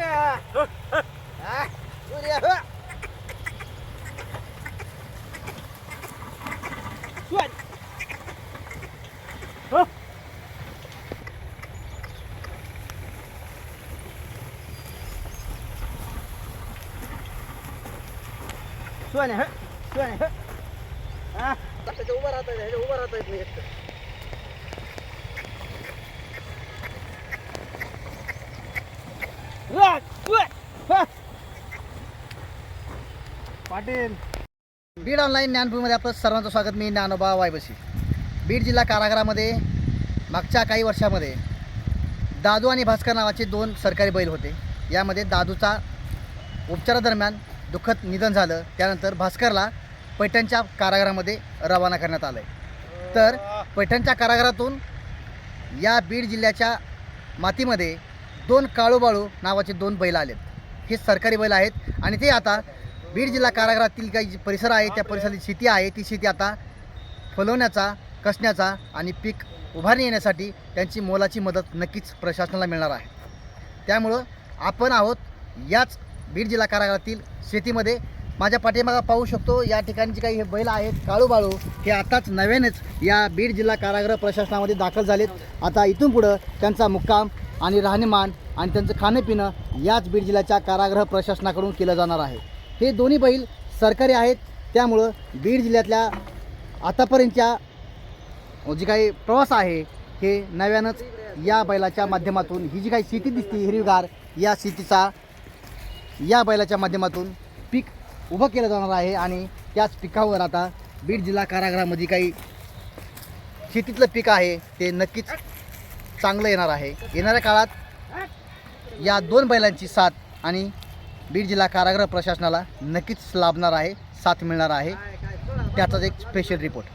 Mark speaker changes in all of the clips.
Speaker 1: हा, सूर्य हो.
Speaker 2: सोन हो सोन हो सोन हो हा
Speaker 1: त्याच्या उभं राहता येत उभं राहता येत नाही एकटं.
Speaker 2: वा, वा, हा. पाटील.
Speaker 1: बीड ऑनलाईन ज्ञानभूमीमध्ये आपलं सर्वांचं स्वागत. मी ज्ञानोबा वायबशी. बीड जिल्हा कारागृहामध्ये मागच्या काही वर्षामध्ये दादू आणि भास्कर नावाचे दोन सरकारी बैल होते. यामध्ये दादूचा उपचारादरम्यान दुःखद निधन झालं. त्यानंतर भास्करला पैठणच्या कारागृहामध्ये रवाना करण्यात आलं आहे तर पैठणच्या कारागृहातून या बीड जिल्ह्याच्या मातीमध्ये दोन काळूबाळू नावाचे दोन बैल आलेत. हे सरकारी बैल आहेत आणि ते आता बीड जिल्हा कारागृहातील काही जी परिसर आहे त्या परिसरातील शेती आहे ती शेती आता फुलवण्याचा कसण्याचा आणि पीक उभारणी येण्यासाठी त्यांची मोलाची मदत नक्कीच प्रशासनाला मिळणार आहे. त्यामुळं आपण आहोत याच बीड जिल्हा कारागृहातील शेतीमध्ये. माझ्या पाठीमागा पाहू शकतो या ठिकाणी काही हे बैल आहेत काळूबाळू हे आताच नव्यानेच या बीड जिल्हा कारागृह प्रशासनामध्ये दाखल झालेत. आता इथून पुढं त्यांचा मुक्काम आणि राहणीमान आणि त्यांचं खाणंपिणं याच बीड जिल्ह्याच्या कारागृह प्रशासनाकडून केलं जाणार आहे. हे दोन्ही बैल सरकारी आहेत त्यामुळं बीड जिल्ह्यातल्या आतापर्यंतच्या जी काही प्रवास आहे हे नव्यानंच या बैलाच्या माध्यमातून ही जी काही शेती दिसते हिरवीगार या शेतीचा या बैलाच्या माध्यमातून पीक उभं केलं जाणार आहे आणि त्याच पिकावर आता बीड जिल्हा कारागृहामध्ये काही शेतीतलं पीक आहे ते नक्कीच चांगलं येणार आहे. येणाऱ्या काळात या दोन बैलांची साथ आणि बीड जिल्हा कारागृह प्रशासनाला नक्कीच लाभणार आहे साथ मिळणार आहे. त्याचाच एक स्पेशल रिपोर्ट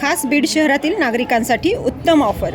Speaker 3: खास बीड शहरातील नागरिकांसाठी उत्तम ऑफर